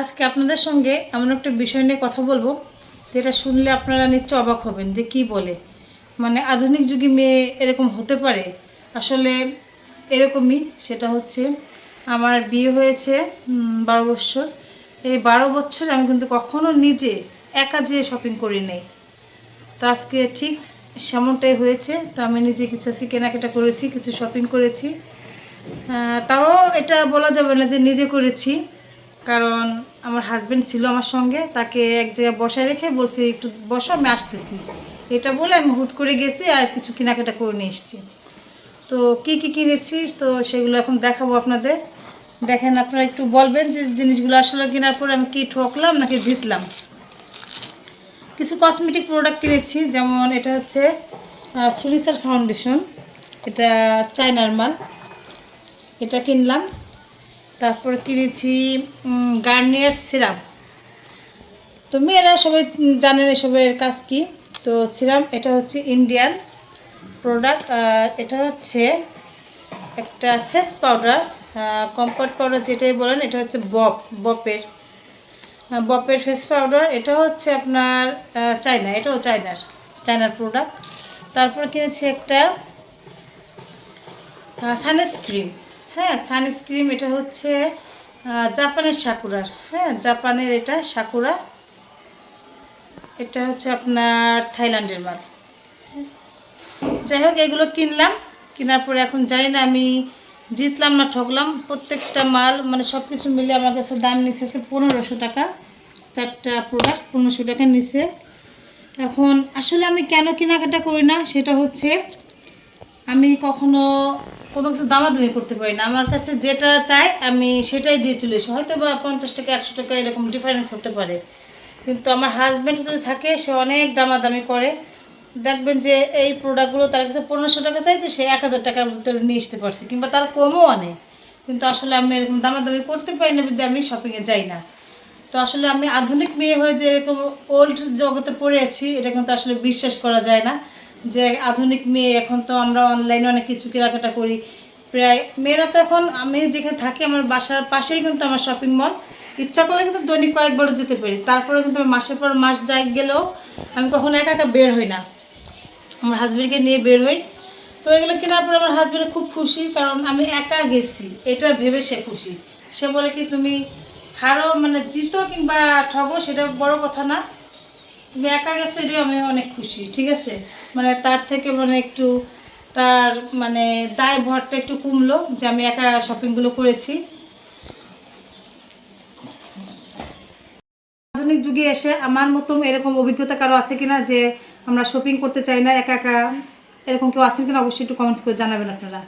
আজকে আপনাদের সঙ্গে এমন একটা বিষয় নিয়ে কথা বলব, যেটা শুনলে আপনারা নিশ্চয় অবাক হবেন যে কি বলে। মানে আধুনিক যুগে মেয়ে এরকম হতে পারে? আসলে এরকমই, সেটা হচ্ছে আমার বিয়ে হয়েছে বারো বছর। এই বারো বছর আমি কিন্তু কখনো নিজে একা যেয়ে শপিং করি নাই। তো আজকে ঠিক সেমনটাই হয়েছে। তো আমি নিজে কিছু আজকে কেনাকাটা করেছি, কিছু শপিং করেছি। তাও এটা বলা যাবে না যে নিজে করেছি। কারণ আমার হাজব্যান্ড ছিল আমার সঙ্গে, তাকে এক জায়গায় বসায় রেখে বলছি, একটু বসো, আমি আসতেছি। এটা বলে আমি হুট করে গেছি আর কিছু কেনাকাটা করে নিয়ে এসেছি। তো কি কি কিনেছি তো সেগুলো এখন দেখাবো আপনাদের। দেখেন আপনারা একটু বলবেন যে জিনিসগুলো আসলে কেনার পরে আমি কি ঠকলাম নাকি জিতলাম। কিছু কসমেটিক প্রোডাক্ট কিনেছি, যেমন এটা হচ্ছে সুরিসার ফাউন্ডেশন এটা চায়নার মাল। এটা কিনলাম। তারপর কিনেছি গার্নিয়ার সিরাম তো মেয়েরা সবাই জানেন এসবের কাজ কি। তো সিরাম এটা হচ্ছে ইন্ডিয়ান প্রোডাক্ট আর এটা হচ্ছে একটা ফেস পাউডার কম্পার্ট পাউডার যেটাই বলেন, এটা হচ্ছে বপ, বপের। বপের ফেস পাউডার এটা হচ্ছে আপনার চায়না, এটাও চায়নার চায়নার প্রোডাক্ট তারপর কিনেছি একটা সানস্ক্রিম হ্যাঁ সানস্ক্রিম এটা হচ্ছে জাপানের সাকুরার হ্যাঁ জাপানের এটা সাকুরা এটা হচ্ছে আপনার থাইল্যান্ডের মাল। যাই হোক, এগুলো কিনলাম। কেনার পরে এখন জানি না, আমি জিতলাম না, ঠকলাম। প্রত্যেকটা মাল মানে সব কিছু মিলে আমার কাছে দাম নিচ্ছে হচ্ছে পনেরোশো টাকা। চারটা প্রোডাক্ট পনেরোশো টাকা নিছে। এখন আসলে আমি কেন কেনাকাটা করি না, সেটা হচ্ছে আমি কখনো কোনো কিছু দামাদামি করতে পারি না। আমার কাছে যেটা চাই, আমি সেটাই দিয়ে চলে এসি হয়তো বা পঞ্চাশ টাকা, একশো টাকা এরকম ডিফারেন্স হতে পারে। কিন্তু আমার হাজব্যান্ড যদি থাকে, সে অনেক দামাদামি করে। দেখবেন যে এই প্রোডাক্টগুলো তার কাছে পনেরোশো টাকা চাইছে, সে এক হাজার টাকার ভিতরে নিয়ে আসতে পারছে, কিংবা তার কমও আনে কিন্তু আসলে আমি এরকম দামাদামি করতে পারি না বিদ্যা আমি শপিংয়ে যাই না। তো আসলে আমি আধুনিক মেয়ে হয়ে যে এরকম ওল্ড জগতে পড়ে আছি, এটা কিন্তু আসলে বিশ্বাস করা যায় না। যে আধুনিক মেয়ে, এখন তো আমরা অনলাইনে অনেক কিছু কেনাকাটা করি। প্রায় মেয়েরা তো এখন, আমি যেখানে থাকি, আমার বাসার পাশেই কিন্তু আমার শপিং মল ইচ্ছা করলে কিন্তু দৈনিক কয়েকবারও যেতে পারি। তারপরে কিন্তু আমি মাসের পর মাস যাই গেলেও আমি কখনো একা একা বের হই না। আমার হাজব্যান্ডকে নিয়ে বের হই। তো এগুলো কেনার পর আমার হাজবেন্ড খুব খুশি, কারণ আমি একা গেছি। এটা ভেবে সে খুশি। সে বলে কি, তুমি হারো মানে জিতো কিংবা ঠগো, সেটা বড় কথা না। তুমি একা গেছো এটাও আমি অনেক খুশি, ঠিক আছে? মানে তার থেকে মানে একটু, তার মানে দায় ভরটা একটু কমলো যে আমি একা শপিংগুলো করেছি। আধুনিক যুগে এসে আমার মতো এরকম অভিজ্ঞতা কারও আছে কিনা যে আমরা শপিং করতে চাই না, একা একা এরকম কেউ আছেন কিনা অবশ্যই একটু কমেন্টস করে জানাবেন আপনারা।